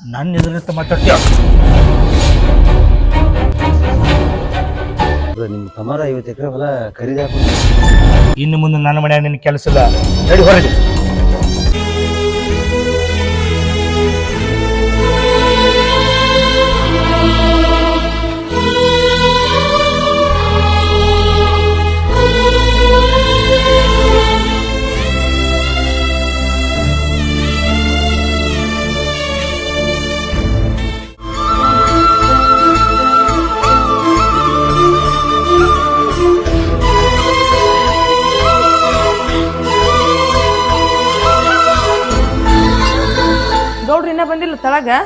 ನನ್ನ ಎದುರಿತ ಮಾತಾಡ್ತೀಯ? ಅದು ನಿಮ್ಮ ತಮ್ಮರ ಐವತ್ತು ಎಕರೆ ಹೊಲ ಖರೀದಿ ಇನ್ನು ಮುಂದೆ ನನ್ನ ಮನ್ಯಾಗ ನಿನ್ನ ಕೆಲಸ ಇಲ್ಲ. ನಡಿ ಹೊರಗೆ. ಬಂದಿಲ್ಲ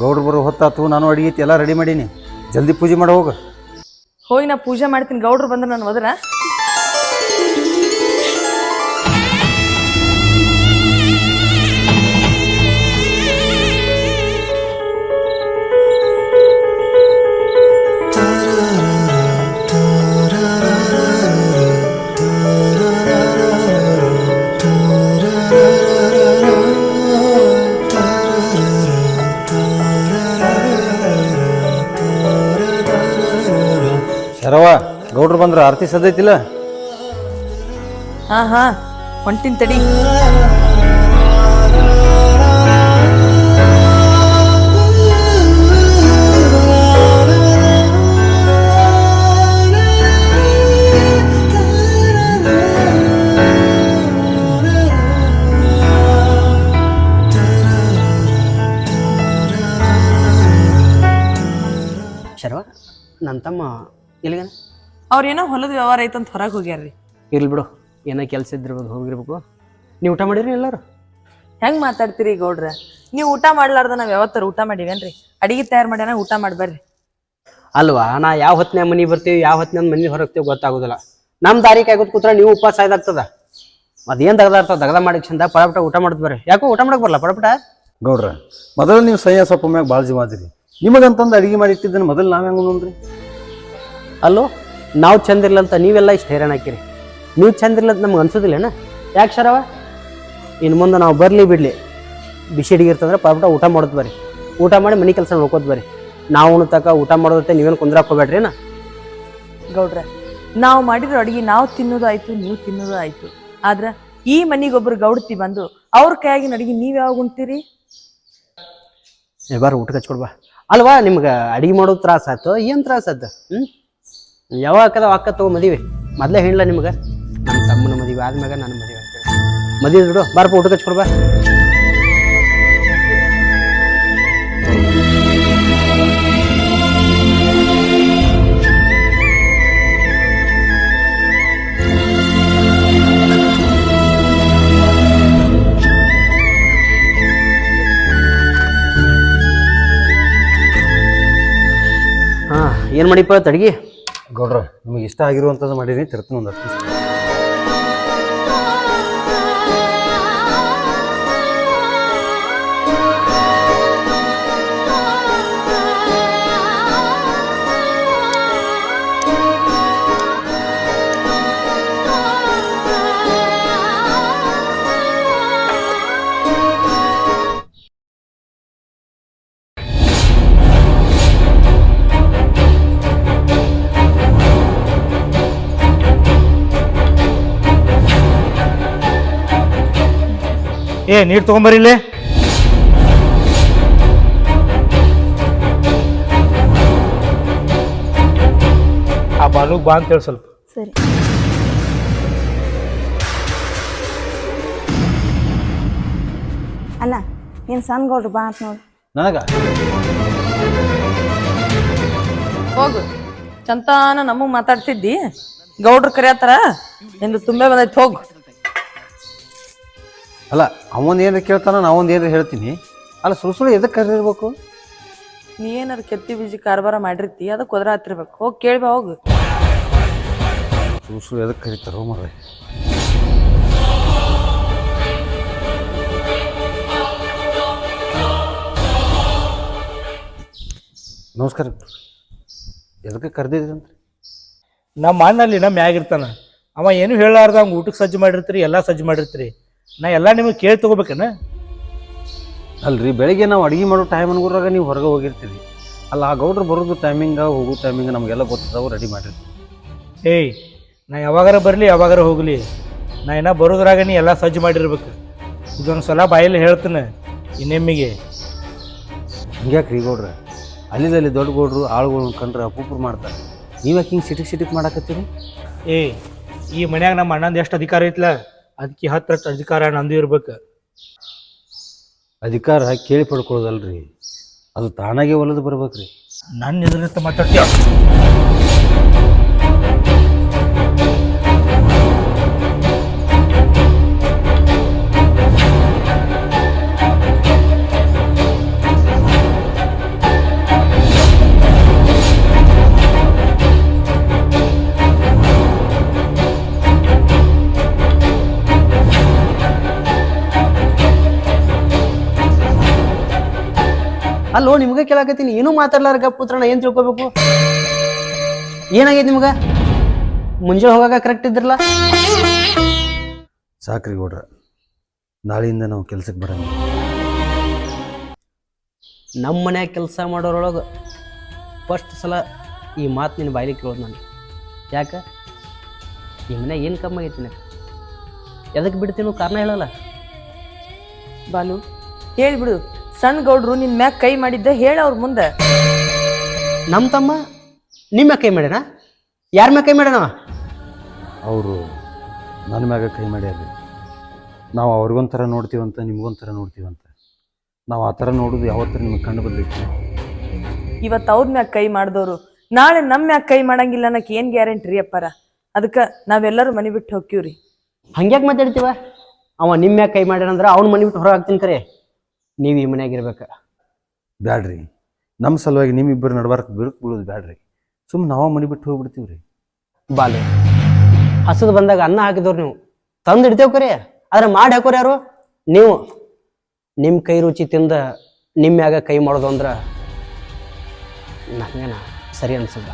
ಗೌಡ್ರು ಬರೋ ಹೊತ್ತಾತು ನಾನು ಅಡಿಗೆ ಎಲ್ಲ ರೆಡಿ ಮಾಡೀನಿ. ಜಲ್ದಿ ಪೂಜೆ ಮಾಡಿ ಹೋಗ. ಹೋಗಿ ನಾ ಪೂಜೆ ಮಾಡ್ತೀನಿ ಗೌಡ್ರು ಬಂದ್ರೆ ನಾನು ಹೋದ್ರ ಗೌಡ್ರು ಬಂದ್ರ ಆರತಿ ಸದೈತಿಲ್ಲ ಹಾ ಹಾ ಹೊಂಟಿನ ತಡಿ. ಶರ್ವ ನನ್ನ ತಮ್ಮ ಎಲ್ಲಿಗನ ಅವ್ರೇನೋ ಹೊಲದ ವ್ಯವಹಾರ ಐತಂತ ಹೊರಗೆ ಹೋಗ್ಯಾರ್ರಿ. ಇರ್ಲಿ ಬಿಡು ಏನೋ ಕೆಲಸ ಇದ್ದಿರ್ಬೋದು ಹೋಗಿರ್ಬೇಕು ನೀವು ಊಟ ಮಾಡಿರಿ ಎಲ್ಲರೂ? ಹೆಂಗ್ ಮಾತಾಡ್ತೀರಿ ಗೌಡ್ರ? ನೀವು ಊಟ ಮಾಡ್ಲಾರ್ದ ನಾವು ಯಾವತ್ತಾರ ಊಟ ಮಾಡಿವೇನ್ರಿ? ಅಡಿಗೆ ತಯಾರು ಮಾಡ್ಯಾನ ಊಟ ಮಾಡ್ಬರ್ರಿ. ಅಲ್ವಾ ನಾ ಯಾವ ಹೊತ್ತಿನ ಮನೆ ಬರ್ತೀವಿ ಯಾವ ಹೊತ್ತಿನ ಮನೆ ಹೊರಗ್ತೀವಿ ಗೊತ್ತಾಗೋದಿಲ್ಲ. ನಮ್ಮ ದಾರಿ ಆಗೋದು ಕೂತ್ರ ನೀವು ಉಪವಾಸ ಇದಾಗ್ತದ. ಅದೇನು ದಗದ ಇರ್ತದ ದಗದ ಮಾಡಿ ಚಂದ ಪಡಪಟ ಊಟ ಮಾಡಿದ್ ಬರ್ರಿ. ಯಾಕೋ ಊಟ ಮಾಡಕ್ ಬರಲ್ಲ ಪಡಪಟ ಗೌಡ್ರ ಮೊದಲು ನೀವು ಸಹ್ಯ ಸೊಪ್ಪ ಮ್ಯಾಗ ಭಾಳ ಜೀವ ಆದಿರಿ. ನಿಮಗಂತಂದು ಅಡಿಗೆ ಮಾಡಿ ಇಟ್ಟಿದ್ದನ್ನು ಮೊದಲು ನಾವು ಹೆಂಗೆ ಅಲ್ಲೋ ನಾವು ಚಂದಿರಲ್ಲ ಅಂತ ನೀವೆಲ್ಲ ಇಷ್ಟು ಹೈರಾಣ ಹಾಕಿರಿ ನೀವು ಚಂದಿರಲ್ಲ ಅಂತ ನಮ್ಗೆ ಅನ್ಸೋದಿಲ್ಲೇನ? ಯಾಕೆ ಶರವ? ಇನ್ನು ಮುಂದೆ ನಾವು ಬರಲಿ ಬಿಡಲಿ. ಬಿಸಿ ಅಡಿಗೆ ಇರ್ತಂದ್ರೆ ಪಡಪಟ ಊಟ ಮಾಡೋದು ಬರ್ರಿ. ಊಟ ಮಾಡಿ ಮನೆ ಕೆಲಸ ನೋಡ್ಕೋತ ಬರ್ರಿ. ನಾವು ಉಣ್ತಕ್ಕ ಊಟ ಮಾಡೋದತ್ತೆ ನೀವೇನು ಕುಂದ್ರಾಕ್ ಹೋಗ್ಬೇಡ್ರಿ ನಾ ಗೌಡ್ರ ನಾವು ಮಾಡಿದ್ರೆ ಅಡುಗೆ ನಾವು ತಿನ್ನೋದು ಆಯ್ತು ನೀವು ತಿನ್ನೋದು ಆದ್ರೆ ಈ ಮನೆಗೊಬ್ರು ಗೌಡತಿ ಬಂದು ಅವ್ರ ಕೈಯಾಗಿನ ಅಡುಗೆ ನೀವು ಯಾವಾಗ ಉಣ್ತೀರಿ? ಬಾರ ಊಟಕ್ಕೆ ಹಚ್ಕೊಡ್ಬಾ ಅಲ್ವಾ ನಿಮ್ಗೆ ಅಡಿಗೆ ಮಾಡೋದು ತ್ರಾಸ ಆಯ್ತು ಏನು ತ್ರಾಸ ಆಯ್ತು? ಹ್ಞೂ ಯಾವಾಗ ಅಕ್ಕದ ಅಕ್ಕ ತಗೋ ಮದುವೆ? ಮೊದಲೇ ಹೇಳಿಲ್ಲ ನಿಮ್ಗೆ? ನಮ್ಮ ತಮ್ಮನ ಮದುವೆ ಆದ್ಮ್ಯಾಗ ನನ್ನ ಮದುವೆ ಅಂತೇಳಿ ಮದುವೆ ಬಿಡು ಬಾರಪ್ಪ ಊಟಕ್ಕೆ ಹಚ್ಕೊಡ್ಬಾ ಹಾಂ, ಏನು ಮಾಡಿಪ್ಪ ತಡ್ಗಿ? ಗೌಡ್ರ ನಿಮಗೆ ಇಷ್ಟ ಆಗಿರುವಂಥದ್ದು ಮಾಡೀನಿ ತಿರ್ತೀನಿ ಒಂದು ಹತ್ತು ಏ ನೀರು ಇಲ್ಲಿ. ಆ ಬಾಲುಗ್ ಬಾ ಅಂತೇಳಿ ಸ್ವಲ್ಪ. ಸರಿ. ಅಲ್ಲ ನೀನು ಸಣ್ಣ ಗೌಡ್ರು ಬಾ ಅಂತ ನೋಡು. ನನಗ? ಹೋಗು. ಚಂತಾನ ನಮಗ್ ಮಾತಾಡ್ತಿದ್ದಿ. ಗೌಡ್ರು ಕರೆಯತ್ತಾರ ಎಂದು ತುಂಬೆ ಬಂದೈತಿ ಹೋಗು. ಅಲ್ಲ ಅವನ್ ಏನಾರ ಕೇಳ್ತಾನ ನಾವೊಂದು ಏನಾರ ಹೇಳ್ತೀನಿ. ಅಲ್ಲ ಸುಳ್ಳು ಸುಳ್ಳು ಎದಕ್ಕೆ ಕರೆದಿರ್ಬೇಕು ನೀ ಏನಾರ ಕೆತ್ತಿ ಬೀಜಿ ಕಾರ್ಬಾರ ಮಾಡಿರ್ತಿ ಅದಕ್ಕೆ ಒದ್ರ ಹತ್ತಿರ್ಬೇಕು ಹೋಗಿ ಕೇಳ್ಬ ಹೋಗು. ಸುಳ್ಳು ಸುಳ್ಳು ಎದಕ್ಕೆ ಕರೀತಾರೋ ಮರ ನಮಸ್ಕಾರ. ಎದಕ್ಕೆ ಕರೆದಿದ್ರಂತ ನಮ್ಮ ಅಣ್ಣ ಅಲ್ಲಿ ನಮ್ಮ ಮ್ಯಾಗಿರ್ತಾನ ಅವ ಏನು ಹೇಳಾರ್ದ ಅವ್ನು ಊಟಕ್ಕೆ ಸಜ್ಜು ಮಾಡಿರ್ತೀರಿ ಎಲ್ಲ ಸಜ್ಜು ಮಾಡಿರ್ತೀರಿ. ನಾ ಎಲ್ಲ ನಿಮಗೆ ಕೇಳಿ ತಗೋಬೇಕನ? ಅಲ್ರಿ ಬೆಳಿಗ್ಗೆ ನಾವು ಅಡುಗೆ ಮಾಡೋ ಟೈಮ್ ಅನ್ಗುರಾಗ ನೀವು ಹೊರಗೆ ಹೋಗಿರ್ತೀರಿ. ಅಲ್ಲ ಆ ಗೌಡ್ರು ಬರೋದು ಟೈಮಿಂಗ ಹೋಗೋ ಟೈಮಿಂಗ್ ನಮಗೆಲ್ಲ ಗೊತ್ತಿದ್ದಾವೆ ರೆಡಿ ಮಾಡಿರ್ತೀವಿ. ಏಯ್ ನಾ ಯಾವಾಗಾರ ಬರಲಿ ಯಾವಾಗಾರ ಹೋಗಲಿ. ನಾ ಇನ್ನ ಬರೋದ್ರಾಗ ನೀ ಎಲ್ಲ ಸಜ್ಜು ಮಾಡಿರ್ಬೇಕು. ಇದೊಂದು ಸಲ ಬಾಯಲ್ಲಿ ಹೇಳ್ತೀನಿ ಇನ್ನೆಮ್ಮಿಗೆ. ಹಿಂಗ್ಯಾಕೆ ರೀ ಗೌಡ್ರ ಅಲ್ಲಿದಲ್ಲಿ ದೊಡ್ಡ ಗೌಡ್ರು ಆಳುಗಳು ಕಂಡ್ರೆ ಅಪೂಪ್ರು ಮಾಡ್ತಾರೆ. ನೀವ್ಯಾಕೆ ಹಿಂಗೆ ಸಿಟಿಕ್ ಸಿಟಿಕ್ ಮಾಡಾಕತ್ತೀರಿ? ಏಯ್ ಈ ಮನ್ಯಾಗ ನಮ್ಮ ಅಣ್ಣಂದು ಎಷ್ಟು ಅಧಿಕಾರ ಐತ್ಲ? ಅದಕ್ಕೆ ಹತ್ರ ಅಧಿಕಾರ ನಂದು ಇರ್ಬೇಕು. ಅಧಿಕಾರ ಕೇಳಿ ಪಡ್ಕೊಳ್ಳೋದಲ್ರಿ. ಅದು ತಾನಾಗೆ ಒಲದು ಬರ್ಬೇಕ್ರಿ. ನನ್ನ ಎದುರಿತ ಮಾತಾಡ್ತೀಯ? ನಿಮ್ಗೆ ಕೇಳಾಕತ್ತೀನಿ. ಏನೂ ಮಾತಾಡ್ಲಾರ ಪುತ್ರಣ ಏನ್ ತಿಳ್ಕೊಬೇಕು? ಏನಾಗೈತಿ ನಿಮ್ಗ? ಮುಂಜಾನೆ ಹೋಗಾಕ ಕರೆಕ್ಟ್ ಇದ್ರಲ್ಲ? ಸಾಕ್ರಿ ಗೌಡ್ರ. ನಾಳೆಯಿಂದ ನಾವು ಕೆಲ್ಸಕ್ಕೆ ಬರಂಗ ನಮ್ಮ ಮನ್ಯಾಗ ಕೆಲಸ ಮಾಡೋರೊಳಗೆ ಫಸ್ಟ್ ಸಲ ಈ ಮಾತು ನಿನ್ನ ಬಾಯಿಲಿ ಕೇಳೋದು ನಾನು. ಯಾಕೆ? ಈ ಮನ್ಯಾಗ ಏನು ಕಮ್ಮಿ ಆಗೈತಿ ನಾನು ಎದಕ್ಕೆ ಬಿಡ್ತೀನೋ ಕಾರಣ ಹೇಳಲ್ಲ? ಬಾಲು ಹೇಳ್ಬಿಡು. ಸಣ್ಣ ಗೌಡ್ರು ನಿನ್ ಮ್ಯಾಗ ಕೈ ಮಾಡಿದ್ದ ಹೇಳ ಅವ್ರ ಮುಂದೆ. ನಮ್ಮ ತಮ್ಮ ನಿಮ್ಮ ಕೈ ಮಾಡ್ಯಾನ? ಯಾರ ಮ್ಯಾಗ ಕೈ ಮಾಡ್ಯಾನವ? ಅವರು ನನ್ನ ಮ್ಯಾಗ ಕೈ ಮಾಡ್ಯಾರ. ನಾವು ಅವ್ರಿಗೊಂಥರ ನೋಡ್ತೀವಂತ ನಿಮ್ಗೊಂಥರ ನೋಡ್ತೀವಂತ. ನಾವು ಆ ಥರ ನೋಡೋದು ಯಾವತ್ತರ ನಿಮಗೆ ಕಂಡು ಬಂದಿತ್ತು ಇವತ್ತು ಅವ್ರ ಮ್ಯಾಗ ಕೈ ಮಾಡಿದವರು ನಾಳೆ ನಮ್ಮ ಮ್ಯಾಗ ಕೈ ಮಾಡಂಗಿಲ್ಲ ಅನ್ನಕ್ಕೆ ಏನು ಗ್ಯಾರಂಟಿ ರೀ ಅಪ್ಪಾರ? ಅದಕ್ಕೆ ನಾವೆಲ್ಲರೂ ಮನೆ ಬಿಟ್ಟು ಹೋಗ್ತೀವ್ರಿ. ಹಂಗ್ಯಾಕೆ ಮಾತಾಡ್ತೀವ? ಅವ ನಿಮ್ಮ ಮ್ಯಾಗ ಕೈ ಮಾಡ್ಯಾನಂದ್ರೆ ಅವ್ನ ಮನೆ ಬಿಟ್ಟು ಹೊರಗೆ ಹಾಕ್ತೀನಿ ಕರೆ. ನೀವು ಈ ಮನ್ಯಾಗ ಇರ್ಬೇಕು. ಬ್ಯಾಡ್ರಿ. ನಮ್ಮ ಸಲುವಾಗಿ ನಿಮ್ಮಿಬ್ಬರು ನಡ್ಬಾರ್ದು ಬಿರುಕು ಬೀಳೋದು ಬ್ಯಾಡ್ರಿ. ಸುಮ್ಮನೆ ನಾವು ಮನೆ ಬಿಟ್ಟು ಹೋಗ್ಬಿಡ್ತೀವಿ ರೀ ಬಾಲೆ. ಹಸದು ಬಂದಾಗ ಅನ್ನ ಹಾಕಿದವ್ರು ನೀವು. ತಂದು ಇಡ್ತೇವೆ ಕರೆ. ಆದ್ರೆ ಮಾಡಿ ಹಾಕೋರು ಯಾರು? ನೀವು. ನಿಮ್ಮ ಕೈ ರುಚಿ ತಿಂದ ನಿಮ್ಮ ಮ್ಯಾಗ ಕೈ ಮಾಡೋದು ಅಂದ್ರೆ ನನಗೇನ ಸರಿ ಅನ್ಸಲ್ಲ.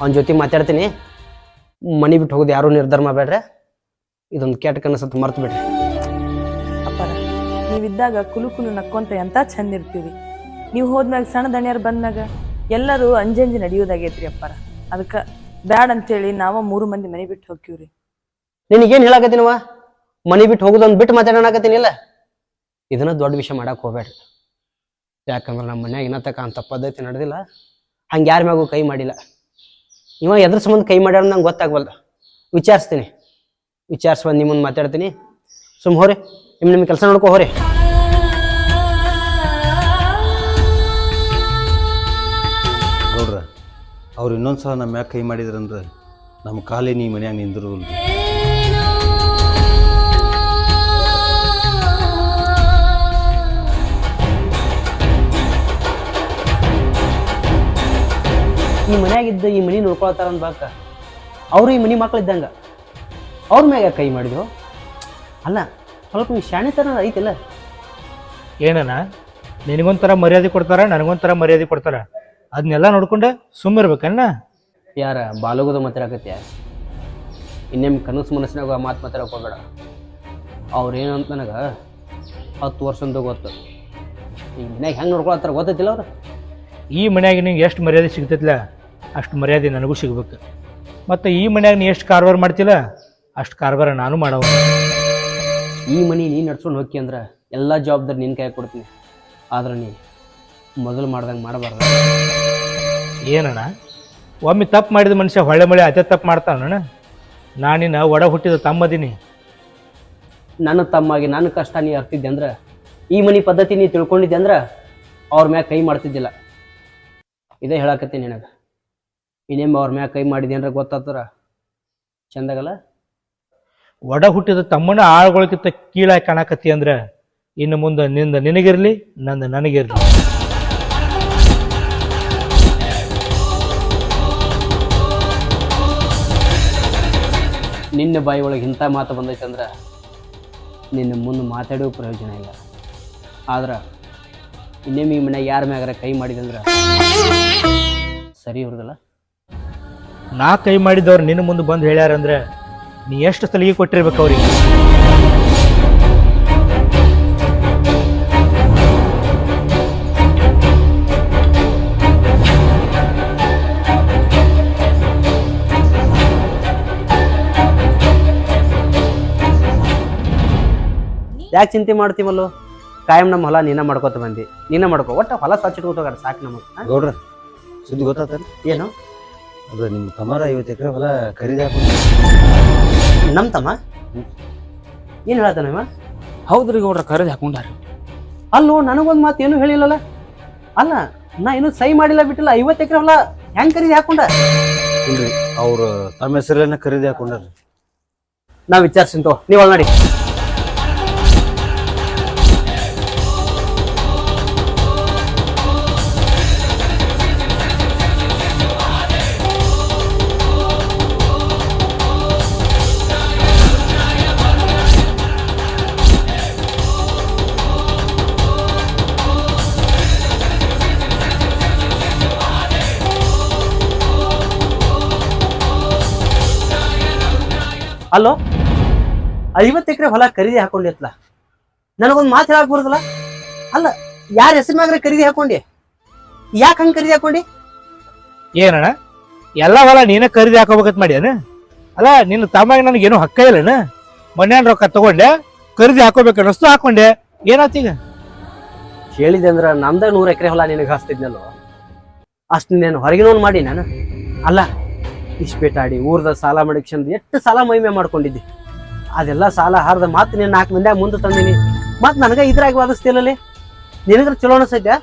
ಅವನ ಜೊತೆ ಮಾತಾಡ್ತೀನಿ. ಮನೆ ಬಿಟ್ಟು ಹೋಗೋದು ಯಾರೂ ನಿರ್ಧಾರ ಮಾಡಬೇಡ್ರೆ ಇದೊಂದು ಕೆಟ್ಟ ಕನಸತ್ತು ಮರ್ತು ಬಿಡ್ರಿ. ನೀವಿದ್ದಾಗ ಕುಲು ಕುಲು ನಕ್ಕೊಂತ ಎಂತ ಚಂದ ಇರ್ತೀವಿ ನೀವು ಹೋದ್ಮ್ಯಾಗ ಸಣ್ಣ ದಣ್ಯರು ಬಂದಾಗ ಎಲ್ಲರೂ ಅಂಜಂಜಿ ನಡೆಯೋದಾಗೈತ್ರಿ ಅಪ್ಪಾರ. ಅದಕ್ಕೆ ಬ್ಯಾಡ್ ಅಂತೇಳಿ ನಾವ ಮೂರು ಮಂದಿ ಮನೆ ಬಿಟ್ಟು ಹೋಗ್ತೀವ್ರಿ ನಿನಗೇನು ಹೇಳಾಕತ್ತೀನವ ಮನೆ ಬಿಟ್ಟು ಹೋಗೋದೊಂದು ಬಿಟ್ಟು ಮಾತಾಡೋಣಕತ್ತೀನಿಲ್ಲ ಇದನ್ನ ದೊಡ್ಡ ವಿಷಯ ಮಾಡಕ್ಕೆ ಹೋಗ್ಬೇಡ್ರಿ. ಯಾಕಂದ್ರೆ ನಮ್ಮ ಮನ್ಯಾಗ ಇನ್ನ ತಕ ಅಂತ ಪದ್ಧತಿ ನಡೆದಿಲ್ಲ. ಹಂಗ ಯಾರ ಮ್ಯಾಗೂ ಕೈ ಮಾಡಿಲ್ಲ. ಇವ ಎದ್ರ ಸಂಬಂಧ ಕೈ ಮಾಡ್ಯಾರ ನಂಗೆ ಗೊತ್ತಾಗ್ವಲ್ದು. ವಿಚಾರಿಸ್ತೀನಿ. ವಿಚಾರಿಸ್ಬಂದು ನಿಮ್ಮನ್ನು ಮಾತಾಡ್ತೀನಿ. ಸುಮ್ ಹೋರಿ. ನಿಮ್ಮ ನಿಮ್ಮ ಕೆಲಸ ನೋಡ್ಕೊ ಹೋರಿ. ಅವ್ರು ಇನ್ನೊಂದು ಸಲ ನಮ್ಮ ಮ್ಯಾಗ ಕೈ ಮಾಡಿದ್ರಂದ್ರೆ ನಮ್ಮ ಕಾಲೇ ನೀ ಮನ್ಯಾಗ ನಿಂದಿರೋದಿಲ್ಲ ಈ ಮನ್ಯಾಗಿದ್ದ ಈ ಮನಿ ನೋಡ್ಕೊಳ್ತಾರ ಅಂದ್ ಬಾಕ ಅವರು ಈ ಮನಿ ಮಕ್ಳು ಇದ್ದಂಗ ಅವ್ರ ಮ್ಯಾಗ ಕೈ ಮಾಡಿದ್ರು? ಅಲ್ಲ ಸ್ವಲ್ಪ ನೀವು ಶಾಣೆತನ ಐತಿಲ್ಲ? ಏನಣ್ಣ? ನಿನಗೊಂಥರ ಮರ್ಯಾದೆ ಕೊಡ್ತಾರ ನನಗೊಂಥರ ಮರ್ಯಾದೆ ಕೊಡ್ತಾರ? ಅದನ್ನೆಲ್ಲ ನೋಡ್ಕೊಂಡು ಸುಮ್ಮಿರ್ಬೇಕನ್ನ ಯಾರ ಮಾತ್ರ ಮಾತಾಡಕತ್ಯ ಇನ್ನೇಮ್ ಕನಸು ಮನಸ್ಸಿನಾಗ ಆ ಮಾತು ಮಾತಾಡಕ್ಕೆ ಹೋಗ್ಬೇಡ. ಅವ್ರೇನು ಅಂತ ನನಗೆ ಹತ್ತು ವರ್ಷದಿಂದ ಗೊತ್ತು. ಈ ಮನ್ಯಾಗ ಹೆಂಗೆ ನೋಡ್ಕೊಳತ್ತಾರ ಗೊತ್ತೈತಿಲ್ಲ ಅವ್ರು? ಈ ಮನ್ಯಾಗ ನಿಂಗೆ ಎಷ್ಟು ಮರ್ಯಾದೆ ಸಿಗ್ತೈತಿಲ್ಲ ಅಷ್ಟು ಮರ್ಯಾದೆ ನನಗೂ ಸಿಗ್ಬೇಕು. ಮತ್ತು ಈ ಮನ್ಯಾಗ ನೀ ಎಷ್ಟು ಕಾರವಾರ ಮಾಡ್ತಿಲ್ಲ ಅಷ್ಟು ಕಾರವಾರ ನಾನು ಮಾಡವ. ಈ ಮನೆ ನೀ ನಡ್ಸ್ಕೊಂಡು ಹೋಗಿ ಅಂದ್ರೆ ಎಲ್ಲ ಜವಾಬ್ದಾರಿ ನಿನ್ನ ಕೈ ಕೊಡ್ತೀನಿ. ಆದ್ರೆ ನೀ ಮೊದಲು ಮಾಡ್ದಂಗೆ ಮಾಡಬಾರ್ದು? ಏನಣ್ಣ? ಒಮ್ಮೆ ತಪ್ಪು ಮಾಡಿದ ಮನುಷ್ಯ ಹೊಳೆ ಮಳೆ ಅದೇ ತಪ್ಪು ಮಾಡ್ತಾನಣ್ಣ? ನಾನಿನ್ನ ಒಡ ಹುಟ್ಟಿದ ತಮ್ಮದೀನಿ. ನನ್ನ ತಮ್ಮಾಗಿ ನನ್ನ ಕಷ್ಟ ನೀ ಅರ್ತಿದ್ದೆ ಅಂದ್ರೆ ಈ ಮನಿ ಪದ್ಧತಿ ನೀ ತಿಳ್ಕೊಂಡಿದ್ದೆ ಅಂದ್ರೆ ಅವ್ರ ಮ್ಯಾಗ ಕೈ ಮಾಡ್ತಿದ್ದಿಲ್ಲ. ಇದೇ ಹೇಳಕತ್ತೀನಿ ನಿನಗೆ. ಇನ್ನೇಮ್ ಅವ್ರ ಮ್ಯಾಗ ಕೈ ಮಾಡಿದೆ ಅಂದ್ರೆ ಗೊತ್ತಾತರ ಚಂದಾಗಲ್ಲ? ಒಡ ಹುಟ್ಟಿದ ತಮ್ಮನ ಆಳ್ಗೊಳಕ್ಕಿಂತ ಕೀಳಾಗಿ ಕಾಣಕತ್ತಿ ಅಂದ್ರೆ ಇನ್ನು ಮುಂದೆ ನಿಂದ ನಿನಗಿರ್ಲಿ ನಂದು ನನಗಿರ್ಲಿ. ನಿನ್ನ ಬಾಯಿ ಒಳಗೆ ಇಂಥ ಮಾತು ಬಂದೈತೆ ಅಂದ್ರೆ ನಿನ್ನ ಮುಂದೆ ಮಾತಾಡೋ ಪ್ರಯೋಜನ ಇಲ್ಲ. ಆದ್ರೆ ಇನ್ನೇಮಿ ಈ ಮನ್ಯಾಗ ಯಾರ ಮ್ಯಾಗಾರ ಕೈ ಮಾಡಿದಂದ್ರೆ ಸರಿ ಇವ್ರದಲ್ಲ ನಾ ಕೈ ಮಾಡಿದವ್ರು ನಿನ್ನ ಮುಂದೆ ಬಂದು ಹೇಳ್ಯಾರಂದ್ರೆ ನೀ ಎಷ್ಟು ಸಲಿಗೆ ಕೊಟ್ಟಿರ್ಬೇಕು ಅವ್ರಿಗೆ? ಯಾಕೆ ಚಿಂತೆ ಮಾಡ್ತೀವಲ್ಲೋ? ಕಾಯಂ ನಮ್ಮ ಹೊಲ ನೀನ ಮಾಡ್ಕೋತ ಬಂದಿ. ನೀನ ಮಾಡ್ಕೋ. ಒಟ್ಟು ಹೊಲ ಸ್ವಚ್ಛ ಇಟ್ಕೋತ ಸಾಕು ನಮಗೆ ಗೌಡ್ರ ಸುದ್ದಿ ಗೊತ್ತಾತಲ್ಲ? ಏನು? ಅದು ನಿಮ್ಮ ತಮ್ಮರ ಐವತ್ತು ಎಕರೆ ಹೊಲ ಖರೀದಿ ಹಾಕೊಂಡು ನಮ್ಮ ತಮ್ಮ? ಏನು ಹೇಳತ್ತ ಇವ? ಹೌದ್ರಿ ಗೌಡ್ರ ಖರೀದಿ ಹಾಕೊಂಡಾರ ಅಲ್ಲೋ ನನಗೊಂದು ಮಾತು ಏನು ಹೇಳಿಲ್ಲಲ್ಲ? ಅಲ್ಲ ನಾ ಏನು ಸಹಿ ಮಾಡಿಲ್ಲ ಬಿಟ್ಟಿಲ್ಲ ಐವತ್ತು ಎಕರೆ ಹೊಲ ಹೆಂಗ್ ಖರೀದಿ ಹಾಕೊಂಡ? ಇಲ್ರಿ ಅವ್ರು ತಮ್ಮ ಹೆಸರಲ್ಲೇ ಖರೀದಿ ಹಾಕೊಂಡಾರ? ನಾ ವಿಚಾರಿಸಿಂತೋ ನೀವು ಮಾಡಿ ಅಲ್ಲೋ ಐವತ್ತು ಎಕರೆ ಹೊಲ ಖರೀದಿ ಹಾಕೊಂಡಿತ್ಲ ನನಗೊಂದು ಮಾತು ಹೇಳಕ್ ಬರುದಿಲ್ಲ? ಅಲ್ಲ ಯಾರ ಹೆಸರು ಮ್ಯಾಗ್ರೆ ಖರೀದಿ ಹಾಕೊಂಡಿ? ಯಾಕೆ ಹಂಗೆ ಖರೀದಿ ಹಾಕೊಂಡಿ? ಏನಣ್ಣ? ಎಲ್ಲ ಹೊಲ ನೀನೇ ಖರೀದಿ ಹಾಕೋಬೇಕಂತ ಮಾಡ್ಯಾನ? ಅಲ್ಲ ನಿನ್ನ ತಮ್ಮಗೆ ನನಗೇನು ಹಕ್ಕ ಇಲ್ಲನ? ಮನ್ಯಾನ ರೊಕ್ಕ ತಗೊಂಡೆ ಖರೀದಿ ಹಾಕೋಬೇಕು ಅಷ್ಟು ಹಾಕೊಂಡೆ. ಏನಾತೀಗ ಹೇಳಿದೆ ಅಂದ್ರ ನಮ್ದ ನೂರ ಎಕರೆ ಹೊಲ ನಿನಗೆ ಹಾಸ್ತಿದ್ನಲ್ಲೋ? ಅಷ್ಟು ನೀನು ಹೊರಗಿನ ಮಾಡಿ ನಾನು? ಅಲ್ಲ ಇಸ್ಪೇಟಾಡಿ ಊರ್ದ ಸಾಲ ಮಡಿಕ್ಷನ್ ಎಷ್ಟು ಸಾಲ ಮಹಿಮೆ ಮಾಡ್ಕೊಂಡಿದ್ದೆ. ಅದೆಲ್ಲ ಸಾಲ ಹಾರ್ದ ಮತ್ತೆ ನೀನು ನಾಲ್ಕು ಮಂದ್ಯಾಗ ಮುಂದೆ ತಂದೀನಿ. ಮತ್ತೆ ನನಗೆ ಇದ್ರಾಗ ವಾದಿಸ್ತಿಲ್ಲಲ್ಲಿ ನಿನಗ್ರ ಚಲೋ ಅನಿಸೈತೆ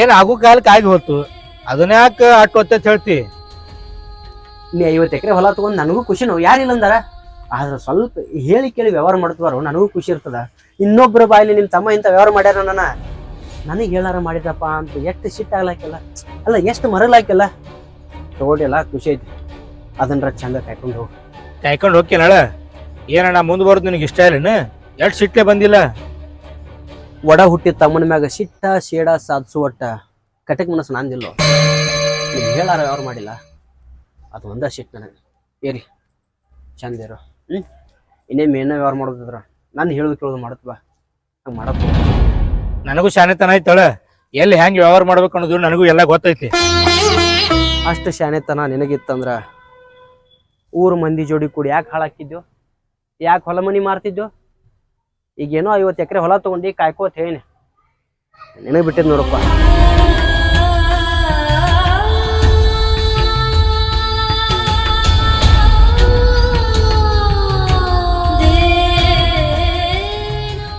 ಏನ್ ಆಗೋ ಕಾಲಕ್ಕೆ ಆಗಿ ಹೋತು. ಅದನ್ಯಾಕ ಯಾಕೆ ಅಟ್ಟು ಹೊತ್ತೆ ಹೇಳ್ತಿ? ನೀ ಐವತ್ತು ಎಕರೆ ಹೊಲ ತಗೊಂಡು ನನಗೂ ಖುಷಿನೋ ಯಾರಿಲ್ಲ ಅಂದಾರ? ಆದ್ರೆ ಸ್ವಲ್ಪ ಹೇಳಿ ಕೇಳಿ ವ್ಯವಹಾರ ಮಾಡ್ತಾರೋ ನನಗೂ ಖುಷಿ ಇರ್ತದ. ಇನ್ನೊಬ್ಬರ ಬಾಯಲ್ಲಿ ನಿಮ್ಮ ತಮ್ಮ ಇಂಥ ವ್ಯವಹಾರ ಮಾಡ್ಯಾರ ನನ್ನ ನನಗೆ ಹೇಳಾರ ಮಾಡಿದಪ್ಪ ಅಂತ ಎಷ್ಟು ಸಿಟ್ಟಾಗ್ಲಾಕಿಲ್ಲ ಅಲ್ಲ ಎಷ್ಟು ಮರಲಾಕಿಲ್ಲ ತಗೊಂಡಿಲ್ಲ ಖುಷಿ ಐತಿ. ಅದನ್ನ ಚಂದ ಕಾಯ್ಕೊಂಡು ಹೋಗಿ. ಕಾಯ್ಕೊಂಡು ಹೋಗ್ಕೇನಳ ಏನಣ್ಣ ಮುಂದೆ ಬರೋದು ನಿನಗೆ ಇಷ್ಟ ಇಲ್ಲ ಎರಡು ಸಿಟ್ಟೆ ಬಂದಿಲ್ಲ? ಒಡ ಹುಟ್ಟಿ ತಮ್ಮನ ಮ್ಯಾಗ ಸಿಟ್ಟ ಶೇಡ ಸಾಧಿಸುವಟ್ಟ ಕಟಕ್ ಮನಸ್ಸು ನಾಂದಿಲ್ಲೋ. ಹೇಳಾರ ಯಾರು ಮಾಡಿಲ್ಲ? ಅದು ಒಂದ ಸಿಟ್ಟು ನನಗೆ. ಏರಿ ಚಂದ ಇರೋ. ಹ್ಞೂ ಇನ್ನೇ ಏನೋ ವ್ಯವಹಾರ ಮಾಡೋದಿದ್ರ? ನಾನು ಹೇಳೋದು ಕೇಳೋದು ಮಾಡತ್ ಬಾ. ಹಂಗೆ ಮಾಡತ್ ನನಗೂ ಶಾನೆತನ ಐತಳ ಎಲ್ಲಿ ಹೆಂಗೆ ವ್ಯವಹಾರ ಮಾಡ್ಬೇಕು ಅನ್ನೋದು ನನಗೂ ಎಲ್ಲ ಗೊತ್ತೈತಿ. ಅಷ್ಟು ಶಾಣೆತನ ನಿನಗಿತ್ತಂದ್ರ ಊರ ಮಂದಿ ಜೋಡಿ ಕೂಡಿ ಯಾಕೆ ಹಾಳಾಕಿದ್ಯೋ ಯಾಕೆ ಹೊಲ ಮನಿ ಮಾರ್ತಿದ್ಯೋ? ಈಗೇನೋ ಐವತ್ತು ಎಕರೆ ಹೊಲ ತೊಗೊಂಡು ಕಾಯ್ಕೋತ ಹೇಳಿ ನಿನಗೆ ಬಿಟ್ಟಿದ್ ನೋಡಪ್ಪ.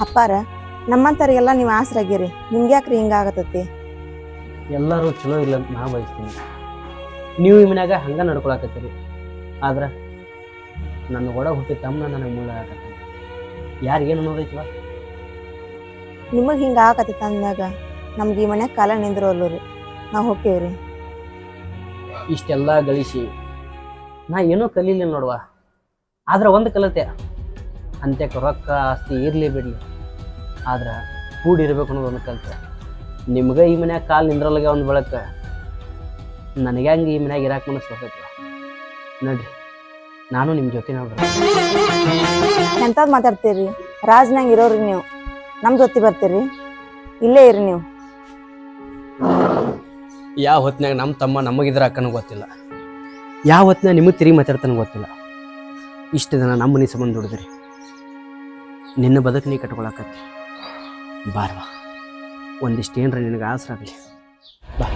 ಅಪ್ಪಾರ ನಮ್ಮಂತರಿಗೆಲ್ಲ ನೀವು ಆಸರಾಗಿರಿ ನಿಮ್ಗೆ ಯಾಕ್ರಿ ಹಿಂಗಾಗತೈತಿ? ಎಲ್ಲರೂ ಚಲೋ ಇಲ್ಲ ಅಂತ ನಾ ಬಯಸ್ತೀನಿ. ನೀವು ಈ ಮನ್ಯಾಗ ಹಂಗ ನಡ್ಕೊಳಕತ್ತೀರಿ. ಆದ್ರೆ ನನ್ನ ಒಡ ಹುಟ್ಟಿ ತಮ್ಮನ ನನಗೆ ಆಗತ್ತ ಯಾರಿಗೇನು ಅನ್ನೋದೈತಿವ ನಿಮಗೆ ಹಿಂಗೆ ಆಗತ್ತೆ ತಂದಾಗ ನಮ್ಗೆ ಈ ಮನ್ಯಾಗ ಕಾಲ ನಿಂದ್ರೋಲ್ಲ ರೀ. ನಾವು ರೀ. ಇಷ್ಟೆಲ್ಲ ಗಳಿಸಿ ನಾ ಏನೂ ಕಲೀಲಿಲ್ಲ ನೋಡುವ. ಆದ್ರೆ ಒಂದು ಕಲತೆ. ಅಂತ್ಯಕ್ಕೆ ರೊಕ್ಕ ಆಸ್ತಿ ಇರಲಿ ಬಿಡಲಿ. ಆದ್ರೆ ಕೂಡಿರ್ಬೇಕು ಅನ್ನೋದು ಒಂದು ಕಲಿತೆ. ನಿಮ್ಗೆ ಈ ಮನ್ಯಾಗ ಕಾಲು ನಿಂದ್ರಲ್ಗೆ ಒಂದು ಬೆಳಕ. ನನಗೆ ಹಂಗೆ ಈ ಮನ್ಯಾಗ ಇರಾಕ ಮನಸ್ಸು ಬರ್ತೈತಿ ನೋಡ್ರಿ ನಾನು ನಿಮ್ಮ ಜೊತೆ ನಾವು ಎಂಥದ್ದು ಮಾತಾಡ್ತೀರಿ? ರಾಜ್ನಾಗ ಇರೋರಿ ನೀವು. ನಮ್ಮ ಜೊತೆ ಬರ್ತೀರಿ. ಇಲ್ಲೇ ಇರಿ ನೀವು. ಯಾವ ಹೊತ್ತಿನಾಗ ನಮ್ಮ ತಮ್ಮ ನಮಗಿದ್ರ ಅಕ್ಕನೂ ಗೊತ್ತಿಲ್ಲ. ಯಾವ ಹೊತ್ನ್ಯಾಗ ನಿಮಗೆ ತಿರುಗಿ ಮಾತಾಡ್ತಾನೆ ಗೊತ್ತಿಲ್ಲ. ಇಷ್ಟು ದಿನ ನಮ್ಮ ಮನೆ ಸಂಬಂಧ ದುಡಿದ್ರಿ ನಿನ್ನ ಬದುಕು ನೀ ಕಟ್ಕೊಳಕತ್ತಿ. ಬಾರ್ವಾ. ಒಂದಿಷ್ಟು ಏನ್ರ ನಿನಗೆ ಆಸರಾಗಲಿ ಬಾ.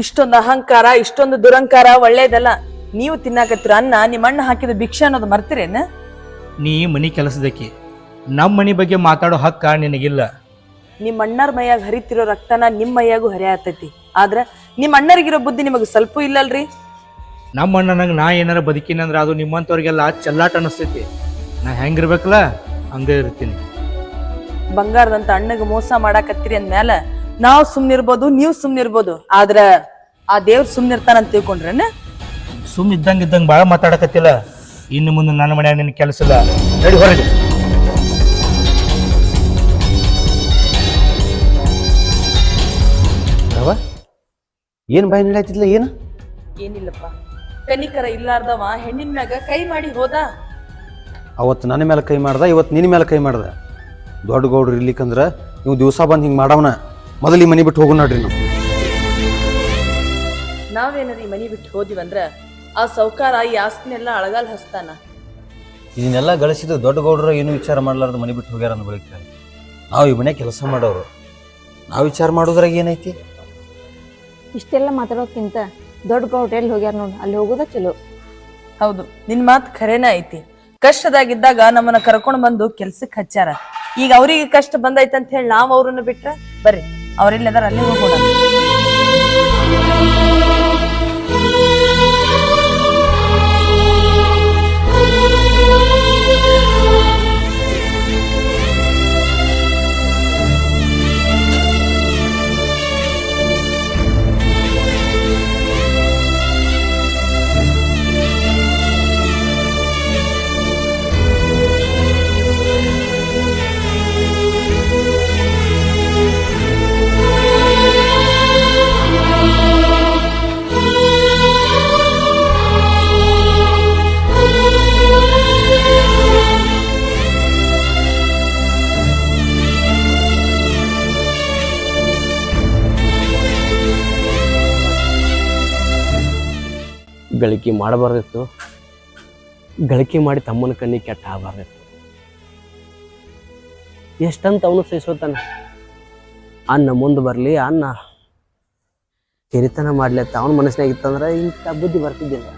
ಇಷ್ಟೊಂದು ಅಹಂಕಾರ ಇಷ್ಟೊಂದು ದುರಂಕಾರ ಒಳ್ಳೇದಲ್ಲ ನೀವು ತಿನ್ನಾಕತ್ತಿರ ಅನ್ನ ನಿಮ್ಮ ಅಣ್ಣ ಹಾಕಿದ ಭಿಕ್ಷೆ ಅನ್ನೋದು ಮರ್ತಿರೇನ? ನೀ ಮನಿ ಕೆಲಸದಕ್ಕೆ ನಮ್ಮ ಮನಿ ಬಗ್ಗೆ ಮಾತಾಡೋ ಹಕ್ಕ ನಿನಗಿಲ್ಲ. ನಿಮ್ಮ ಅಣ್ಣರ ಮೈಯಾಗ ಹರಿತಿರೋ ರಕ್ತನ ನಿಮ್ಮ ಮೈಯಾಗೂ ಹರಿಯಾತೈತಿ. ಆದ್ರ ನಿಮ್ಮ ಅಣ್ಣರಿಗಿರೋ ಬುದ್ಧಿ ನಿಮಗೆ ಸ್ವಲ್ಪ ಇಲ್ಲಲ್ರಿ? ನಮ್ಮ ಅಣ್ಣನಂಗೆ ನಾ ಏನಾರ ಬದುಕಿನಂದ್ರೆ ಅದು ನಿಮ್ಮಂಥವ್ರಿಗೆಲ್ಲ ಚೆಲ್ಲಾಟ ಅನಿಸ್ತೈತಿ ನಾ ಹೆಂಗಿರ್ಬೇಕಲ್ಲ ಹಂಗೆ ಇರ್ತೀನಿ. ಬಂಗಾರದಂತ ಅಣ್ಣಗೆ ಮೋಸ ಮಾಡಾಕತ್ತಿರಿ ಅಂದ್ಮ್ಯಾಲ ನಾವು ಸುಮ್ನಿರ್ಬೋದು ನೀವು ಸುಮ್ನಿರ್ಬೋದು ಆದ್ರ ಆ ದೇವ್ರ ಸುಮ್ನಿರ್ತಾನಂತ ತಿಳ್ಕೊಂಡ್ರೇನ? ಸುಮ್ ಇದ್ದಂಗ ಇದ್ದಂಗ ಭಾಳ ಮಾತಾಡಕತ್ತಿಲ್ಲ. ಇನ್ನು ಮುಂದೆ ನನ್ನ ಮನ್ಯಾಗ ನಿನ್ನ ಕೆಲಸ ಇಲ್ಲ. ನಡಿ ಹೊರಗೆ. ರವ ಏನು ಬಾಯಿ ನಡೀತಿದ್ಲ ಏನು? ಏನಿಲ್ಲಪ್ಪ. ಕನಿಕರ ಇಲ್ಲಾರ್ದವ ಹೆಣ್ಣಿನ ಮ್ಯಾಗ ಕೈ ಮಾಡಿ ಹೋದ? ಅವತ್ತು ನನ್ನ ಮೇಲೆ ಕೈ ಮಾಡ್ದ ಇವತ್ತು ನಿನ್ನ ಮೇಲೆ ಕೈ ಮಾಡ್ದ. ದೊಡ್ಡ ಗೌಡ್ರು ಇರ್ಲಿಕ್ಕಂದ್ರ ನೀವು ದಿವಸ ಬಂದು ಹಿಂಗೆ ಮಾಡವನ. ಮೊದಲು ಈ ಮನೆ ಬಿಟ್ಟು ಹೋಗೋಣ ನೋಡ್ರಿ ನಾವು. ನಾವೇನಾರ ಈ ಮನೆ ಬಿಟ್ಟು ಹೋದಿವಂದ್ರ ಆ ಸೌಕಾರ ಈ ಆಸ್ತಿನೆಲ್ಲ ಅಳಗಾಲ್ ಹಸ್ತಾನ ಇದನ್ನೆಲ್ಲ ಗಳಿಸಿದ ದೊಡ್ಡ ಗೌಡ್ರು ಏನು ವಿಚಾರ ಮಾಡ್ಲಾರ್ದು ಮನೆ ಬಿಟ್ಟು ಹೋಗ್ಯಾರ ಅಂದ ಬಳಿಕ ನಾವು ಈ ಮನೆ ಕೆಲಸ ಮಾಡೋರು. ನಾವು ವಿಚಾರ ಮಾಡೋದ್ರಾಗ ಏನೈತಿ? ಇಷ್ಟೆಲ್ಲ ಮಾತಾಡೋಕ್ಕಿಂತ ದೊಡ್ಡ ಗೌಡ್ರ ಎಲ್ಲಿ ಹೋಗ್ಯಾರ ನೋಡು ಅಲ್ಲಿ ಹೋಗೋದ ಚಲೋ. ಹೌದು ನಿನ್ ಮಾತು ಖರೇನ ಐತಿ. ಕಷ್ಟದಾಗಿದ್ದಾಗ ನಮ್ಮನ್ನ ಕರ್ಕೊಂಡು ಬಂದು ಕೆಲ್ಸಕ್ಕೆ ಹಚ್ಚಾರ ಈಗ ಅವರಿಗೆ ಕಷ್ಟ ಬಂದೈತೆ ಅಂತ ಹೇಳಿ ನಾವು ಅವ್ರನ್ನ ಬಿಟ್ರ? ಬರ್ರಿ. ಅವ್ರೆಲ್ಲದಾರ ಅಲ್ಲಿಗೂ ಹೋಗೋಣ ಗಳಿಕೆ ಮಾಡಬಾರ್ದಿತ್ತು. ಗಳಿಕೆ ಮಾಡಿ ತಮ್ಮನ ಕಣ್ಣಿಗೆ ಕೆಟ್ಟ ಆಗಬಾರ್ದಿತ್ತು ಎಷ್ಟಂತ ಅವನು ಸಹಿಸೋತಾನ. ಅನ್ನ ಮುಂದೆ ಬರಲಿ ಅನ್ನ ಹಿರಿತನ ಮಾಡಲಿ ಅಂತ ಅವನ ಮನಸ್ಸಿನಾಗ ಇತ್ತಂದ್ರೆ ಇಂಥ ಬುದ್ಧಿ ಬರ್ತಿದ್ದಿಲ್ಲ.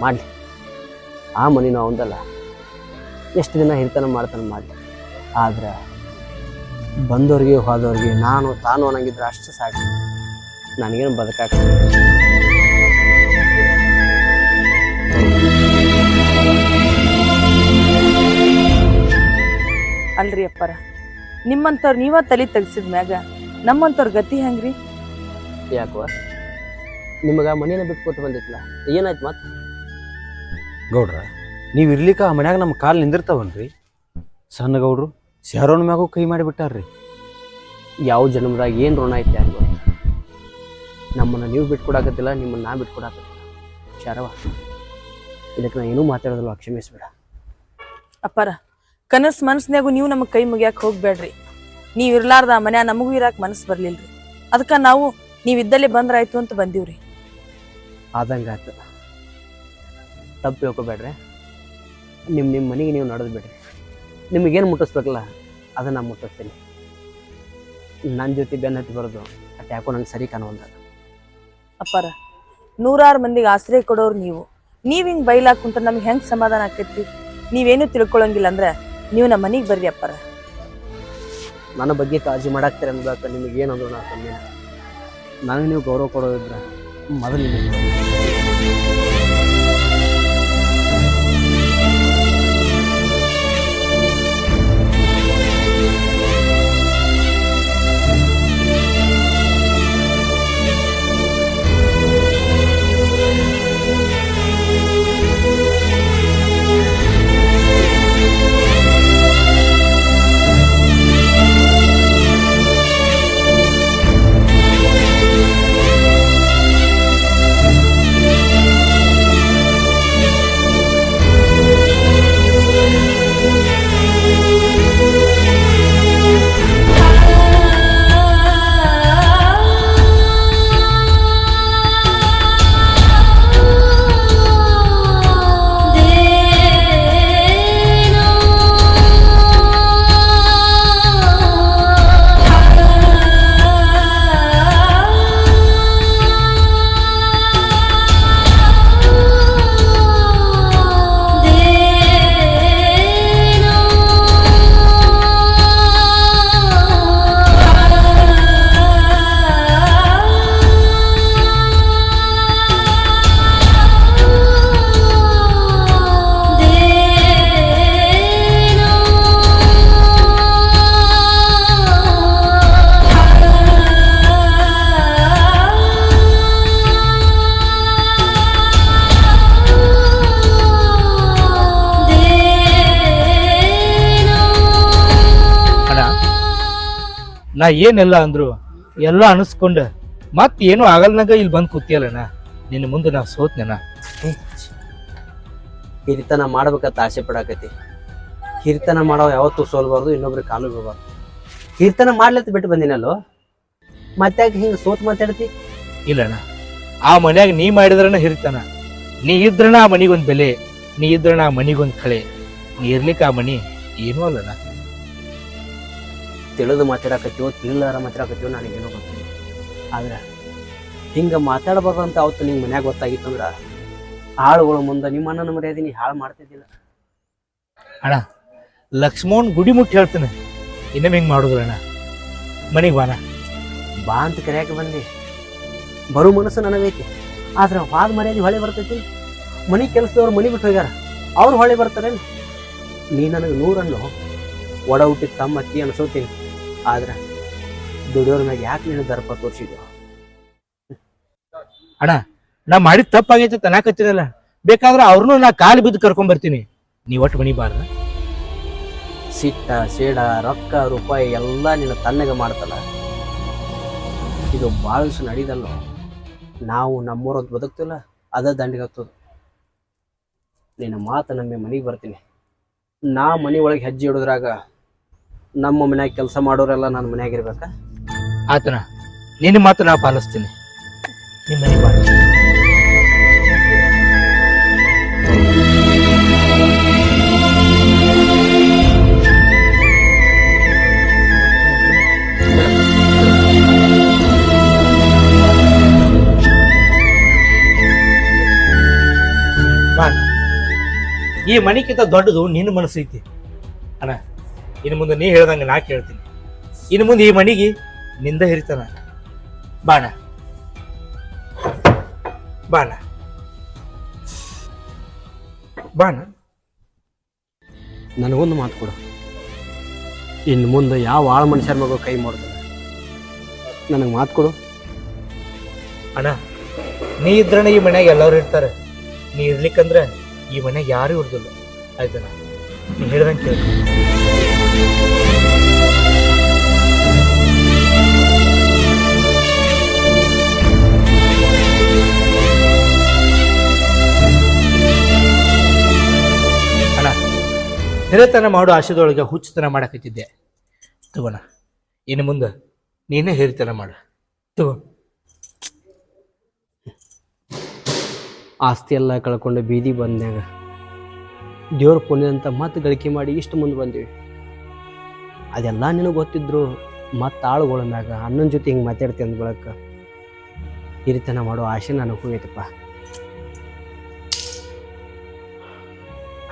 ಮಾಡಲಿ. ಆ ಮನಿನೂ ಅವಂದಲ್ಲ ಎಷ್ಟು ದಿನ ಹಿರಿತನ ಮಾಡ್ತಾನೆ ಮಾಡಲಿ. ಆದ್ರೆ ಬಂದವ್ರಿಗೆ ಹೋದವ್ರಿಗೆ ನಾನು ತಾನು ಅನ್ನಂಗಿದ್ರೆ ಅಷ್ಟು ಸಾಕು. ನನಗೇನು ಬದುಕಾಕ ಅಲ್ರಿ ಅಪ್ಪರ. ನಿಮ್ಮಂಥವ್ರು ನೀವ ತಲೆ ತೆಗ್ಸಿದ ಮ್ಯಾಗ ನಮ್ಮಂಥವ್ರ ಗತಿ ಹೆಂಗ್ರಿ? ಯಾಕೋ ನಿಮಗೆ ಮನೇನ ಬಿಟ್ಟು ಕೊಟ್ಟು ಬಂದಿತ್ತಲ್ಲ ಏನಾಯ್ತು ಮತ್ತೆ ಗೌಡ್ರ ನೀವು ಇರ್ಲಿಕ್ಕೆ ಆ ಮನ್ಯಾಗ ನಮ್ಮ ಕಾಲು ನಿಂದಿರ್ತಾವನ್ರಿ? ಸಣ್ಣ ಗೌಡ್ರು ಸ್ಯಾರೋನ್ ಮ್ಯಾಗೂ ಕೈ ಮಾಡಿಬಿಟ್ಟಾರ್ರಿ. ಯಾವ ಜನ್ಮದಾಗ ಏನು ಋಣ ಐತೆ ಯಾರಿಗೂ? ನಮ್ಮನ್ನು ನೀವು ಬಿಟ್ಕೊಡಾಕತ್ತಿಲ್ಲ ನಿಮ್ಮನ್ನು ನಾ ಬಿಟ್ಕೊಡಾಕತ್ತಿಲ್ಲ ಶಾರವ ಇದಕ್ಕೆ ನಾ ಏನೂ ಮಾತಾಡೋದಿಲ್ಲ ಕ್ಷಮಿಸ್ಬೇಡ ಅಪ್ಪರ ಕನಸ್ ಮನಸ್ನ್ಯಾಗು ನೀವು ನಮಗ್ ಕೈ ಮುಗಿಯಾಕ ಹೋಗ್ಬೇಡ್ರಿ. ನೀವ್ ಇರ್ಲಾರ್ದ ಆ ಮನ್ಯಾಗ ನಮಗೂ ಇರಾಕ್ ಮನಸ್ ಬರ್ಲಿಲ್ರಿ. ಅದಕ್ಕ ನಾವು ನೀವ್ ಇದ್ದಲ್ಲೇ ಬಂದ್ರಾಯ್ತು ಅಂತ ಬಂದೀವ್ರಿ. ಆದಂಗಾಯ್ತು ತಪ್ಪು ತಿಳ್ಕೊಬೇಡ್ರಿ. ನಿಮ್ಮ ನಿಮ್ಮ ಮನೆಗೆ ನೀವು ನಡೆದು ಬಿಡ್ರಿ. ನಿಮಗೇನು ಮುಟ್ಟಿಸ್ಬೇಕಲ್ಲ ಅದನ್ನು ನಾನು ಮುಟ್ಟಿಸ್ತೀನಿ. ನನ್ನ ಜೊತೆ ಬೆನ್ನ ಹತ್ತಿ ಬರೋದು ಅದು ಯಾಕೋ ನಂಗೆ ಸರಿ ಕಾಣುವಂತ ಅಪ್ಪಾರ ನೂರಾರು ಮಂದಿಗೆ ಆಶ್ರಯ ಕೊಡೋರು ನೀವು. ನೀವ್ ಹಿಂಗ್ ಬೈಲಾಕ್ ಕುಂತ ನಮ್ಗೆ ಹೆಂಗ್ ಸಮಾಧಾನ ಆಕೈತಿ? ನೀವೇನು ತಿಳ್ಕೊಳಂಗಿಲ್ಲ ಅಂದ್ರ ನೀವು ನಮ್ಮ ಮನೆಗೆ ಬರ್ರಿ ಅಪ್ಪರ. ನನ್ನ ಬಗ್ಗೆ ಕಾಳಜಿ ಮಾಡಾಕ್ತಾರೆ ಅನ್ಬೇಕು ನಿಮಗೆ ಏನು ನಾನು ನಾ ಕಮ್ಮಿ. ನನಗೆ ನೀವು ಗೌರವ ಕೊಡೋದಿದ್ರೆ ಮೊದಲು ನಾ ಏನೆಲ್ಲ ಅಂದ್ರು ಎಲ್ಲ ಅನಿಸ್ಕೊಂಡ. ಮತ್ ಏನು ಆಗಲ್ನಾಗ ಇಲ್ಲಿ ಬಂದ್ ಕೂತಿಯಲ್ಲಣ್ಣ ನಿನ್ನ ಮುಂದೆ ನಾ ಸೋತ್ನೆನ. ಹಿರಿತನ ಮಾಡ್ಬೇಕಂತ ಆಸೆ ಪಡಾಕತಿ ಹಿರಿತನ ಮಾಡೋ ಯಾವತ್ತೂ ಸೋಲ್ಬಾರ್ದು ಇನ್ನೊಬ್ರಿಗೆ ಕಾಲು ಬೀಳ್ಬಾರ್ದು ಕೀರ್ತನ ಮಾಡ್ಲತ್ತ ಬಿಟ್ಟು ಬಂದಿನಲ್ಲೋ? ಮತ್ತೆ ಹಿಂಗೆ ಸೋತ್ ಮಾತಾಡ್ತಿ? ಇಲ್ಲಣ್ಣ ಆ ಮನ್ಯಾಗ ನೀ ಮಾಡಿದ್ರನ ಹಿರಿತನ. ನೀ ಇದ್ರನ ಆ ಮನಿಗೊಂದ್ ಬೆಲೆ ನೀ ಇದ್ರನ ಆ ಮನಿಗೊಂದ್ ಕಳೆ. ನೀ ಇರ್ಲಿಕ್ಕೆ ಆ ಮನಿ ಏನೂ ಅಲ್ಲಣ್ಣ ತಿಳಿದು ಮಾತಾಡಕತ್ತೀವೋ ತಿಳಿಲಾರ ಮಾತಾಡಕತ್ತೀವೋ ನನಗೇನೋ ಗೊತ್ತಿಲ್ಲ. ಆದ್ರೆ ಹಿಂಗೆ ಅಂತ ಅವತ್ತು ನಿಂಗೆ ಮನ್ಯಾಗ ಗೊತ್ತಾಗಿತ್ತಂದ್ರೆ ಆಳುಗಳ ಮುಂದೆ ನಿಮ್ಮ ಅಣ್ಣನ ಮರ್ಯಾದೆ ನೀ ಹಾಳು ಮಾಡ್ತಿದ್ದಿಲ್ಲ. ಲಕ್ಷ್ಮಣ್ ಗುಡಿ ಮುಟ್ಟಿ ಹೇಳ್ತೇನೆ. ಇನ್ನೊಮ್ಮೆ ಹಿಂಗ್ ಮಾಡುದ್ರ ಅಣ್ಣ. ಮನಿಗ್ ಬಾನ ಬಾ ಅಂತ ಕರೆಯಕ್ಕೆ ಬಂದಿ. ಬರೋ ಮನಸ್ಸು ನನಗೈತಿ. ಆದ್ರೆ ವಾದ ಮರ್ಯಾದೆ ಹೊಳೆ ಬರ್ತೈತಿ. ಮನೆ ಕೆಲಸದವ್ರು ಮನೆ ಬಿಟ್ಟು ಹೋಗ್ಯಾರ. ಅವ್ರು ಹೊಳೆ ಬರ್ತಾರೇನು? ನೀ ನನಗೆ ನೂರನ್ನು ಒಡ ಹುಟ್ಟಿದ ತಮ್ಮ ಅಕ್ಕಿ ಅನ್ಸೋತೀನಿ. ಆದ್ರೆ ದುಡಿಯೋರ ಮ್ಯಾಗ ಯಾಕೆ ನೀನು ದರ್ಪ ತೋರಿಸಿದ್ಯೋ? ನಾ ಮಾಡಿದ ತಪ್ಪಾಗೈತೆ ತನಾಕತ್ತಿರಲ್ಲ ಬೇಕಾದ್ರೆ ಅವ್ರನ್ನೂ ನಾ ಕಾಲು ಬಿದ್ದು ಕರ್ಕೊಂಡ್ ಬರ್ತೀನಿ. ನೀ ಒಟ್ಟು ಮಣಿಬಾರ್ದ ಬಾರ ಸಿಟ್ಟ, ಸೇಡ, ರೊಕ್ಕ, ರೂಪಾಯಿ ಎಲ್ಲ ನಿನ್ನ ತನ್ನಗೆ ಮಾಡ್ತಲ್ಲ. ಇದು ಭಾಳ ದಿವಸ ನಡೀದಲ್ಲ ನಾವು ನಮ್ಮೂರಂತ ಬದುಕ್ತಿಲ್ಲ, ಅದ ದಂಡಿಗೆ ಹತ್ತೋದು. ನಿನ್ನ ಮಾತು ನಮ್ಮ ಮನೆಗೆ ಬರ್ತೀನಿ. ನಾ ಮನೆ ಒಳಗೆ ಹೆಜ್ಜೆ ಹಿಡಿದ್ರಾಗ ನಮ್ಮ ಮನ್ಯಾಗ ಕೆಲಸ ಮಾಡೋರೆಲ್ಲ ನನ್ನ ಮನ್ಯಾಗ ಇರ್ಬೇಕ ಆತನ, ನಿನ್ನ ಮಾತು ನಾ ಪಾಲಿಸ್ತೀನಿ. ನಿಮ್ಮ ಮನೆ. ಈ ಮನೆಗಿಂತ ದೊಡ್ಡದು ನಿನ್ನ ಮನಸ್ಸು ಅಣ್ಣ. ಇನ್ನು ಮುಂದೆ ನೀ ಹೇಳ್ದಂಗೆ ನಾ ಕೇಳ್ತೀನಿ. ಇನ್ನು ಮುಂದೆ ಈ ಮನಿಗೆ ನಿಂದ ಹಿರಿತಾನ. ಬಾಣ. ಬಾಣ. ಬಾಣ. ನನಗೊಂದು ಮಾತು ಕೊಡು. ಇನ್ನು ಮುಂದೆ ಯಾವ ಆಳ ಮನುಷ್ಯರ ಮಗ ಕೈ ಮಾಡ್ತಾನೆ ನನಗೆ ಮಾತು ಕೊಡು. ಅಣ್ಣ ನೀ ಇದ್ರಣ ಈ ಮನ್ಯಾಗ ಎಲ್ಲರೂ ಇರ್ತಾರೆ. ನೀ ಇರ್ಲಿಕ್ಕಂದ್ರೆ ಈ ಮನ್ಯಾಗ ಯಾರು ಇರ್ದಿಲ್ಲ. ಆಯ್ತಣ್ಣ? ನೀ ಹೇಳ್ದಂಗೆ ಕೇಳಿ. ಅಣ್ಣ ಹಿರೇತನ ಮಾಡೋ ಆಶೆದೊಳಗೆ ಹುಚ್ಚುತನ ಮಾಡಕತ್ತಿದ್ದೆ. ತಗೋಣ ಇನ್ನು ಮುಂದೆ ನೀನೇ ಹಿರಿತನ ಮಾಡು. ತಗೋ. ಆಸ್ತಿ ಎಲ್ಲ ಕಳ್ಕೊಂಡು ಬೀದಿ ಬಂದ್ಯಾಗ ದೇವ್ರ ಪುಣ್ಯ ಅಂತ ಮತ್ತೆ ಗಳಿಕೆ ಮಾಡಿ ಇಷ್ಟು ಮುಂದೆ ಬಂದೀವಿ. ಅದೆಲ್ಲ ನಿನಗೆ ಗೊತ್ತಿದ್ರು ಮತ್ತೆ ಆಳುಗಳ ಮ್ಯಾಗ ಅಣ್ಣನ ಜೊತೆ ಹಿಂಗೆ ಮಾತಾಡ್ತೀನಿ ಅಂದ ಬಳಕ. ಹಿರಿತನ ಮಾಡೋ ಆಸೆ ನನಗೆ ಹೋಗೈತಪ್ಪ.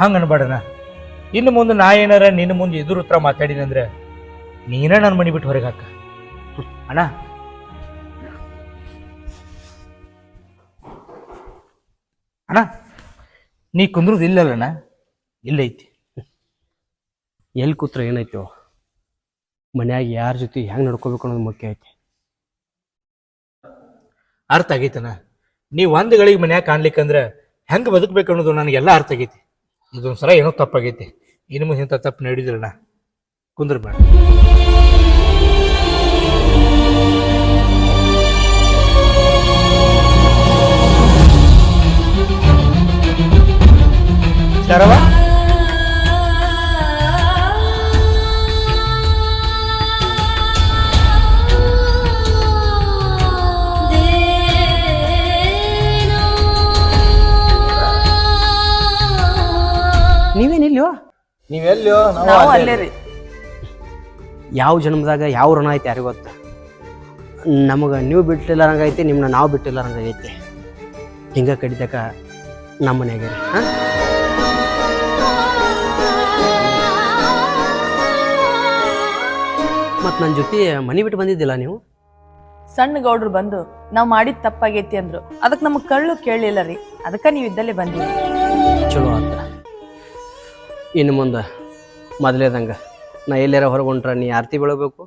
ಹಂಗೆ ಅನ್ಬೇಡಣ ಇನ್ನು ಮುಂದೆ ನಾ ಏನಾರ ನಿನ್ನ ಮುಂದೆ ಎದುರು ಉತ್ತರ ಮಾತಾಡಿನಂದ್ರೆ ನೀನೇ ನನ್ನ ಮನಿ ಬಿಟ್ಟು ಹೊರಗೆ ಹಾಕ. ಅಣ್ಣ. ಅಣ್ಣ, ನೀ ಕುಂದ್ರದು ಇಲ್ಲಲ್ಲಣ್ಣ. ಇಲ್ಲೈತಿ. ಎಲ್ಲಿ ಕೂತ್ರ ಏನೈತೋ? ಮನ್ಯಾಗ ಯಾರ ಜೊತೆ ಹೆಂಗೆ ನಡ್ಕೋಬೇಕು ಅನ್ನೋದು ಮುಖ್ಯ ಐತಿ. ಅರ್ಥ ಆಗೈತನ? ನೀ ಒಂದು ಗಳಿಗೆ ಮನ್ಯಾಗ ಕಾಣ್ಲಿಕ್ಕಂದ್ರೆ ಹೆಂಗೆ ಬದುಕ್ಬೇಕು ಅನ್ನೋದು ನನಗೆಲ್ಲ ಅರ್ಥ ಆಗೈತಿ. ಇದೊಂದ್ಸಲ ಏನೋ ತಪ್ಪಾಗೈತಿ. ಇನ್ನು ಮುಂದೆ ಇಂಥ ತಪ್ಪು ನಡೆದಿಲ್ಲಣ್ಣ. ಕುಂದ್ರ ಬೇಡ ಶರವ ನೀವೇನಿಲ್ವೋ ನೀವೆಲ್ಲೋ ನಾವು ಅಲ್ಲೇ ರೀ. ಯಾವ ಜನ್ಮದಾಗ ಯಾವ ಋಣ ಐತೆ ಯಾರಿಗೂ ನಮಗ ನಮಗೆ ನೀವು ಬಿಟ್ಟಿಲ್ಲಾರಂಗೈತಿ ನಿಮ್ಮನ್ನ ನಾವು ಬಿಟ್ಟಿಲ್ಲಾರಂಗೈತಿ. ಹಿಂಗೆ ಕಡಿತಕ್ಕ ನಮ್ಮ ಮನೆಯಾಗ ಹಾಂ? ಮತ್ತು ನನ್ನ ಜೊತೆ ಮನೆ ಬಿಟ್ಟು ಬಂದಿದ್ದಿಲ್ಲ ನೀವು? ಸಣ್ಣ ಗೌಡ್ರು ಬಂದು ನಾವು ಮಾಡಿದ ತಪ್ಪಾಗೈತಿ ಅಂದ್ರು. ಅದಕ್ಕೆ ನಮಗೆ ಕಳ್ಳು ಕೇಳಲಿಲ್ಲ ರೀ. ಅದಕ್ಕ ನೀವ್ ಇದ್ದಲ್ಲೇ ಬಂದಿರಿ. ಚಲೋ ಆತ. ಇನ್ನು ಮುಂದೆ ಮೊದಲೇದಂಗೆ ನಾ ಎಲ್ಲಾರ ಹೊರಗೊಂಡ್ರೆ ನೀ ಆರತಿ ಬೆಳಬೇಕು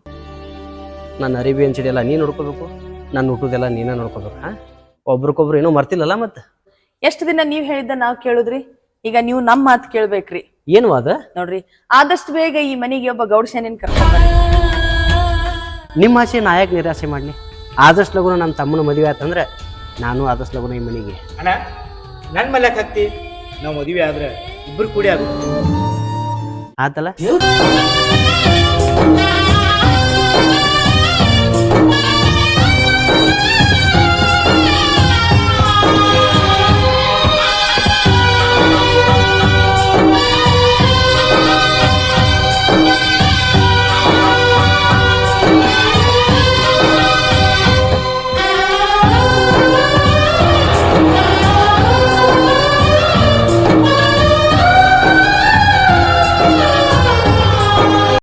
ನನ್ನ ಅರಿವಿ ಅನ್ಸಿಡೆಲ್ಲ ನೀ ನೋಡ್ಕೋಬೇಕು ನನ್ನ ಊಟದೆಲ್ಲ ನೀನೇ ನೋಡ್ಕೋಬೇಕು ಹಾಂ? ಒಬ್ರಿಗೊಬ್ರು ಏನೋ ಮರ್ತಿಲ್ಲಲ್ಲ ಮತ್ತೆ? ಎಷ್ಟು ದಿನ ನೀವು ಹೇಳಿದ್ದ ನಾವು ಕೇಳುದ್ರಿ? ಈಗ ನೀವು ನಮ್ಮ ಮಾತು ಕೇಳ್ಬೇಕ್ರಿ. ಏನು ಅದ? ನೋಡ್ರಿ ಆದಷ್ಟು ಬೇಗ ಈ ಮನೆಗೆ ಒಬ್ಬ ಗೌಡ ಸೇನೇನ್ ಕರ್ಕೊಂಡ್ ಬರ್ರಿ. ನಿಮ್ಮ ಆಸೆ ನಾ ಯಾಕೆ ನಿರಾಸೆ ಮಾಡಲಿ? ಆದಷ್ಟು ಲಗುನ ನಮ್ಮ ತಮ್ಮನ ಮದುವೆ ಆತಂದ್ರೆ ನಾನು ಆದಷ್ಟು ಲಗುನ ಈ ಮನೆಗೆ. ಅಣ್ಣ ನನ್ನ ಮಲ್ಯಾಕ್ ಹತ್ತಿ ನಾವು ಮದುವೆ ಆದ್ರೆ ಇಬ್ರು ಕೂಡಿ ಆಗುತ್ತೆ. ಆತಲ್ಲ?